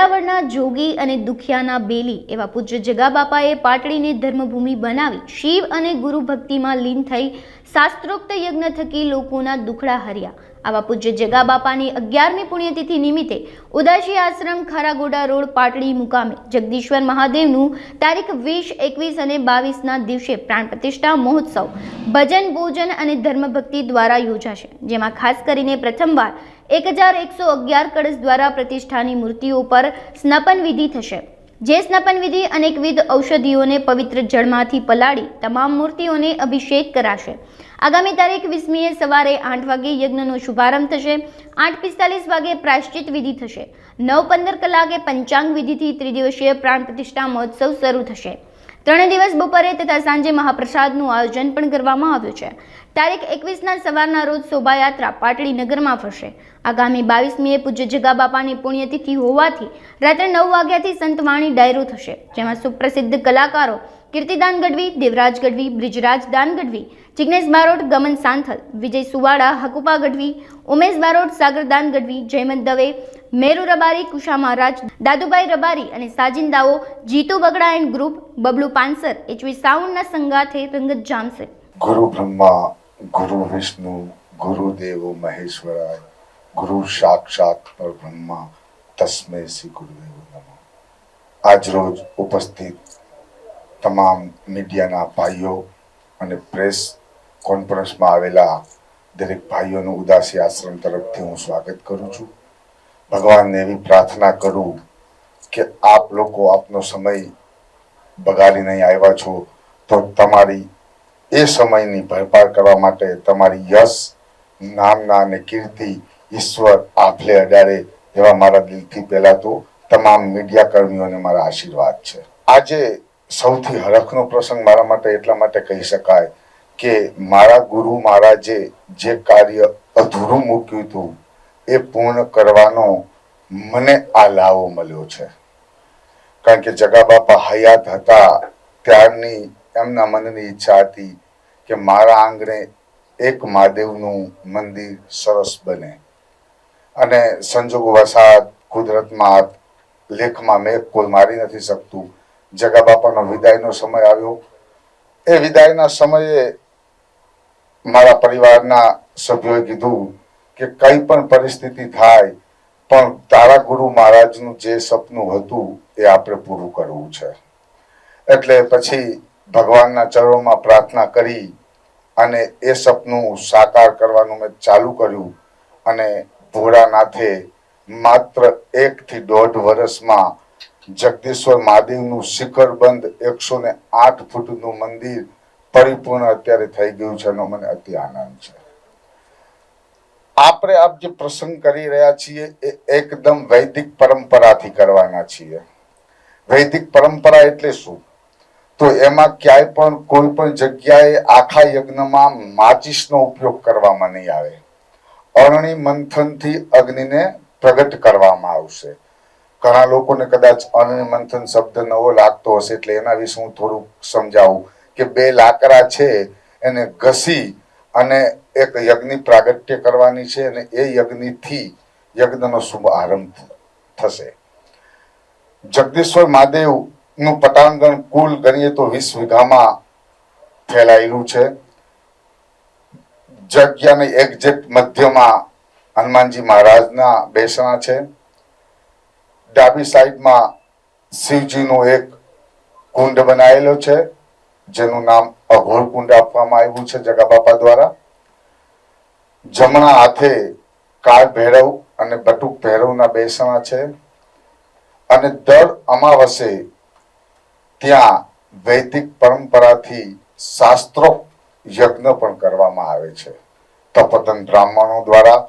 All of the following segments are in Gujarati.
ઝાલાવાડના જોગી અને દુખિયાના બેલી એવા પૂજ્ય જગા બાપાએ પાટડીને ધર્મભૂમિ બનાવી શિવ અને ગુરુ ભક્તિમાં લીન થઈ શાસ્ત્રોક્ત યજ્ઞ થકી લોકોના દુખડા હર્યા. આવા પૂજ્ય જગા બાપાની અગિયારમી પુણ્યતિથિ નિમિત્તે ઉદાસી આશ્રમ ખારાગોડા રોડ પાટડી મુકામે જગદીશ્વર મહાદેવનું તારીખ વીસ, એકવીસ અને બાવીસના દિવસે પ્રાણ પ્રતિષ્ઠા મહોત્સવ ભજન, ભોજન અને ધર્મભક્તિ દ્વારા યોજાશે, જેમાં ખાસ કરીને પ્રથમવાર એક હજાર એકસો અગિયાર કળશ દ્વારા પ્રતિષ્ઠાની મૂર્તિઓ પર સ્નપન વિધિ થશે. જે સ્નપન વિધિ અનેકવિધ ઔષધિઓને પવિત્ર જળમાંથી પલાળી તમામ મૂર્તિઓને અભિષેક કરાશે. આગામી તારીખ વીસમીએ સવારે આઠ વાગે યજ્ઞનો શુભારંભ થશે. આઠ પિસ્તાલીસ વાગે પ્રાશ્ચિત વિધિ થશે. નવ પંદર કલાકે પંચાંગ વિધિથી ત્રિદિવસીય પ્રાણ પ્રતિષ્ઠા મહોત્સવ શરૂ થશે. ત્રણે દિવસ બપોરે તથા સાંજે મહાપ્રસાદનું આયોજન પણ કરવામાં આવ્યું છે. તારીખ એકવીસના સવારના રોજ શોભાયાત્રા પાટડી નગરમાં ફરશે. આગામી બાવીસમીએ પૂજ્ય જગા બાપાની પુણ્યતિથિ હોવાથી રાત્રે નવ વાગ્યાથી સંતવાણી ડાયરો થશે, જેમાં સુપ્રસિદ્ધ કલાકારો કીર્તિદાન ગઢવી, દેવરાજ ગઢવી, બ્રિજરાજ દાન ગઢવી, જિગ્નેશ બારોટ, ગમન સાંથલ, વિજય સુવાડા, હકુપા ગઢવી, ઉમેશ બારોટ સાગરદાન ગઢવી, જયમંત દવે મેરુ રબારી કુશા મહારાજ, દાદુભાઈ રબારી અને સાજિંદાઓ, Jitu Bagda and group, Bablu Pansar, HV સાઉન્ડના સંગાથે રંગત જામશે. ગુરુ બ્રહ્મા, ગુરુ વિષ્ણુ ગુરુદેવો મહેશ્વરાય, ગુરુ સાક્ષાત પરબ્રહ્મા, તસ્મે શ્રી ગુરુદેવ આજ રોજ ઉપસ્થિત તમામ મીડિયાના ભાઈઓ અને પ્રેસ કોન્ફરન્સમાં આવેલા દરેક ભાઈઓનું ઉદાસી આશ્રમ તરફથી હું સ્વાગત કરું છું. ભગવાનને એવી પ્રાર્થના કરું કે આપ લોકો આપનો સમય બગાડી નહીં આવ્યા છો, તો તમારી એ સમયની ભરપાર કરવા માટે તમારી યશ, નામના અને કીર્તિ ઈશ્વર આફલે અડાડે એવા મારા દિલથી પહેલા તો તમામ મીડિયા કર્મીઓને મારા આશીર્વાદ છે. આજે સૌથી હરખનો પ્રસંગ મારા માટે એટલા માટે કહી શકાય કે મારા ગુરુ મહારાજે જે કાર્ય અધૂરું મૂક્યું હતું, એ પૂર્ણ કરવાનો મને આ લાવો મળ્યો છે. કારણ કે જગા બાપા હયાત હતા, ત્યારની એમના મનની ઈચ્છા હતી કે મારા આંગણે એક મહાદેવનું મંદિર સરસ બને. અને સંજોગ વસાત કુદરતમાં લેખમાં મેં કોઈ મારી નથી શકતું. જગા બાપાનો વિદાયનો સમય આવ્યો. એ વિદાયના સમયે મારા પરિવારના સભ્યોએ કીધું કે કઈ પણ પરિસ્થિતિ થાય પણ તારા ગુરુ મહારાજનું જે સપનું હતું એ આપણે પૂરું કરવું છે. એટલે પછી ભગવાનના ચરણોમાં પ્રાર્થના કરી અને એ સપનું સાકાર કરવાનું મેં ચાલુ કર્યું અને ભોળાનાથે માત્ર એકથી દોઢ વર્ષમાં જગદીશ્વર મહાદેવનું શિખરબંધ એકસો ને આઠ ફૂટનું મંદિર પરિપૂર્ણ અત્યારે થઈ ગયું છે એનો મને અતિ આનંદ છે. આપણે આપ જે પ્રસંગ કરી રહ્યા છીએ એ એકદમ વૈદિક પરંપરાથી કરવાના છીએ. વૈદિક પરંપરા એટલે શું? તો એમાં ક્યાંય પણ કોઈ પણ જગ્યાએ આખા યજ્ઞમાં માચિસનો ઉપયોગ કરવામાં નહીં આવે. અરણી મંથનથી અગ્નિને પ્રગટ કરવામાં આવશે. ઘણા લોકોને કદાચ અરણી મંથન શબ્દ નવો લાગતો હશે એટલે એના વિશે હું થોડુંક સમજાવું કે બે લાકડા છે એને ઘસી અને એક યજ્ઞ પ્રાગટ્ય કરવાની છે અને એ યજ્ઞથી યજ્ઞનો શુભ આરંભ થશે. જગદીશ્વર મહાદેવનું પટાંગણ કુલ ગણીએ તો વીસ વીઘામાં ફેલાયેલું છે. જગ્યાની એક્ઝેક્ટ મધ્યમાં હનુમાનજી મહારાજના બેસણા છે. ડાબી સાઈડમાં શિવજીનો એક કુંડ બનાવેલો છે. જેનું નામ અઘોળકુંડ આપવામાં આવ્યું છે જગાબાપા દ્વારા. જમણા હાથે કાળ ભૈરવ અને બટુક ભૈરવના બેસણા છે. અને દર અમાવસે ત્યાં વૈદિક પરંપરાથી શાસ્ત્રો યજ્ઞ પણ કરવામાં આવે છે. તપતન બ્રાહ્મણો દ્વારા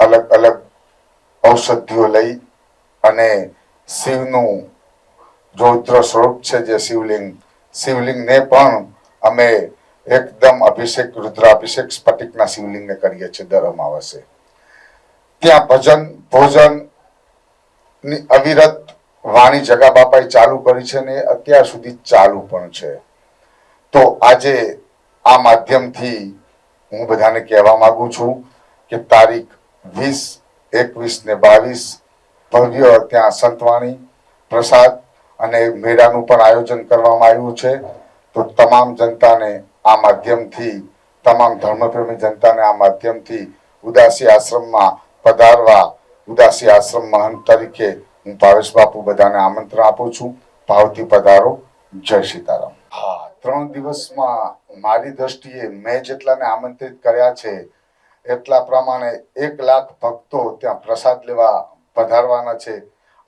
અલગ અલગ ઔષધિઓ લઈ અને શિવનું રૌદ્ર સ્વરૂપ છે જે શિવલિંગ શિવલિંગને પણ અમે એકદમ અભિષેક, રુદ્રાભિષેક સ્ફટિકના શિવલિંગને કરીએ છીએ દર અમાવાસે. ત્યાં ભજન ભોજનની અવિરત વાણી જગા બાપાએ ચાલુ કરી છે ને અત્યાર સુધી ચાલુ પણ છે. તો આજે આ માધ્યમથી હું બધાને કહેવા માંગુ છું કે તારીખ વીસ, એકવીસ ને બાવીસ ભવ્ય ત્યાં સંતવાણી, પ્રસાદ અને મેળાનું પણ આયોજન કરવામાં આવ્યું છે. તો તમામ જનતાને આ માધ્યમથી, તમામ ધર્મપ્રેમી જનતાને આ માધ્યમથી ઉદાસી આશ્રમમાં પધારવા, ઉદાસી આશ્રમ મહંત તરીકે હું ભાવેશ બાપુ બધાને આમંત્રણ આપું છું. ભાવથી પધારો. જય સીતારામ. હા, ત્રણ દિવસમાં મારી દ્રષ્ટિએ મેં જેટલાને આમંત્રિત કર્યા છે, એટલા પ્રમાણે એક લાખ ભક્તો ત્યાં પ્રસાદ લેવા પધારવાના છે.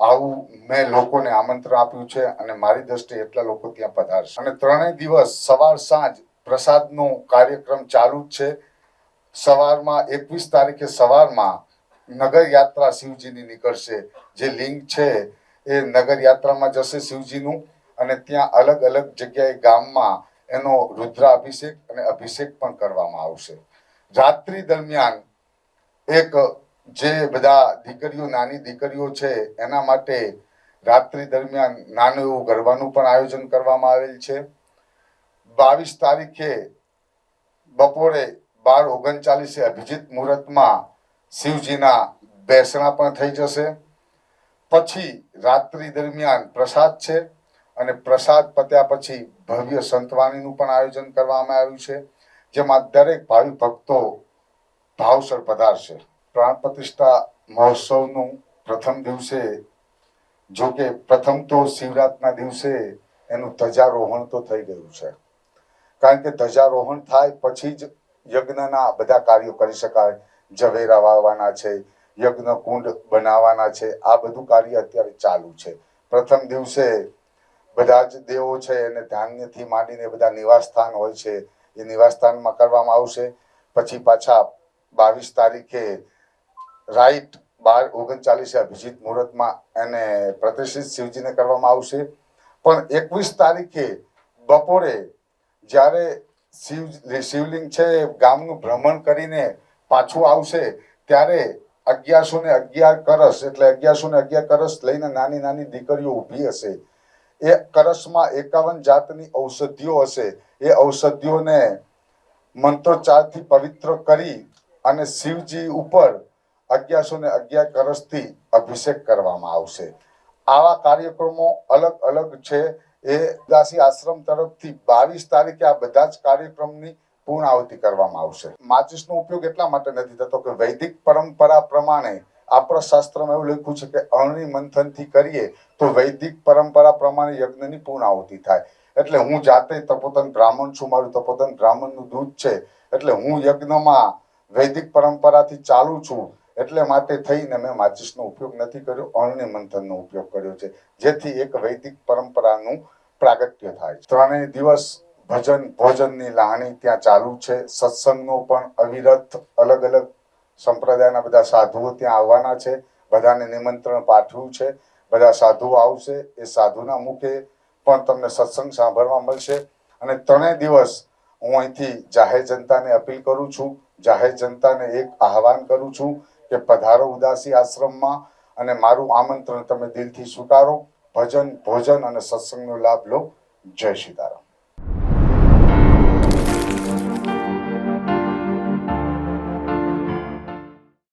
આવું મેં લોકોને આમંત્રણ આપ્યું છે અને મારી દ્રષ્ટિએ એટલા લોકો ત્યાં પધારશે અને ત્રણેય દિવસ સવાર સાંજ પ્રસાદનો કાર્યક્રમ ચાલુ જ છે. સવારમાં એકવીસ તારીખે સવારમાં નગર યાત્રા શિવજીની નીકળશે. જે લિંગ છે એ નગર યાત્રામાં જશે શિવજીનું અને ત્યાં અલગ અલગ જગ્યાએ ગામમાં એનો રુદ્રાભિષેક અને અભિષેક પણ કરવામાં આવશે. રાત્રિ દરમિયાન એક જે બધા દીકરીઓ, નાની દીકરીઓ છે, એના માટે રાત્રિ દરમિયાન નાનું એવું ગરબાનું પણ આયોજન કરવામાં આવેલ છે. બાવીસ તારીખે બપોરે બાર ઓગણચાલીસે અભિજીત મુહૂર્તમાં શિવજીના બેસણા પણ થઈ જશે. પછી રાત્રિ દરમિયાન પ્રસાદ છે અને પ્રસાદ પત્યા પછી ભવ્ય સંતવાણીનું પણ આયોજન કરવામાં આવ્યું છે, જેમાં દરેક ભાવિ ભક્તો ભાવસર પધારશે. પ્રાણ પ્રતિષ્ઠા મહોત્સવનું પ્રથમ દિવસે, જો કે પ્રથમ તો શિવરાતના દિવસે એનું ધજારોહણ તો થઈ ગયું છે. કારણ કે ધજારોહણ થાય પછી જ યજ્ઞના બધા કાર્યો કરી શકાય. ઝવેરા વાવવાના છે યજ્ઞ કુંડ બનાવવાના છે, આ બધું કાર્ય અત્યારે ચાલુ છે. પ્રથમ દિવસે બધા જ દેવો છે એને ધાન્યથી માંડીને બધા નિવાસસ્થાન હોય છે. એ નિવાસસ્થાનમાં કરવામાં આવશે. પછી પાછા બાવીસ તારીખે રાઈટ બાર ઓગણચાલીસે અભિજીત મુહૂર્તમાં એને પ્રતિષ્ઠિત શિવજીને કરવામાં આવશે. પણ એકવીસ તારીખે બપોરે જ્યારે શિવ શિવલિંગ છે, ગામનું ભ્રમણ કરીને પાછું આવશે, ત્યારે અગિયારસો ને અગિયાર કરસ, એટલે અગિયારસો ને અગિયાર કરસ લઈને નાની નાની દીકરીઓ ઊભી હશે. એ કરસમાં એકાવન જાતની ઔષધિઓ હશે. એ ઔષધિઓને મંત્રોચ્ચારથી પવિત્ર કરી અને શિવજી ઉપર અગિયારસો ને અગિયાર કરસથી અભિષેક કરવામાં આવશે. આવા કાર્યક્રમો અલગ અલગ છે. એ દાસી આશ્રમ તરફથી બાવીસ તારીખે આ બધા જ કાર્યક્રમની પૂર્ણાહુતિ કરવામાં આવશે. માચિસનો ઉપયોગ એટલા માટે નથી થતો કે વૈદિક પરંપરા પ્રમાણે આપણા શાસ્ત્રમાં એવું લખ્યું છે કે અણની મંથનથી કરીએ તો વૈદિક પરંપરા પ્રમાણે યજ્ઞની પૂર્ણાહુતિ થાય. એટલે હું જાતે તપોતન બ્રાહ્મણ છું, મારું તપોતન બ્રાહ્મણનું દૂધ છે. એટલે હું યજ્ઞમાં વૈદિક પરંપરાથી ચાલુ છું. એટલે માટે થઈને મેં માચિસનો ઉપયોગ નથી કર્યો અરણી મંથનનો ઉપયોગ કર્યો છે, જેથી એક વૈદિક પરંપરાનું પ્રાગટ્ય થાય ત્રણેય દિવસ ભજન, ભોજનની લાહણી ત્યાં ચાલુ છે, સત્સંગનો પણ અવિરત, અલગ અલગ સંપ્રદાયના બધા સાધુઓ ત્યાં આવવાના છે, બધાને નિમંત્રણ પાઠવ્યું છે, બધા સાધુઓ આવશે, એ સાધુના મુખે પણ તમને સત્સંગ સાંભળવા મળશે. અને ત્રણેય દિવસ હું અહીંથી જાહેર જનતાને અપીલ કરું છું, જાહેર જનતાને એક આહવાન કરું છું કે પધારો ઉદાસી આશ્રમમાં અને મારું આમંત્રણ તમે દિલથી સ્વીકારો. ભજન, ભોજન અને સત્સંગનો લાભ લો. જય સીતારામ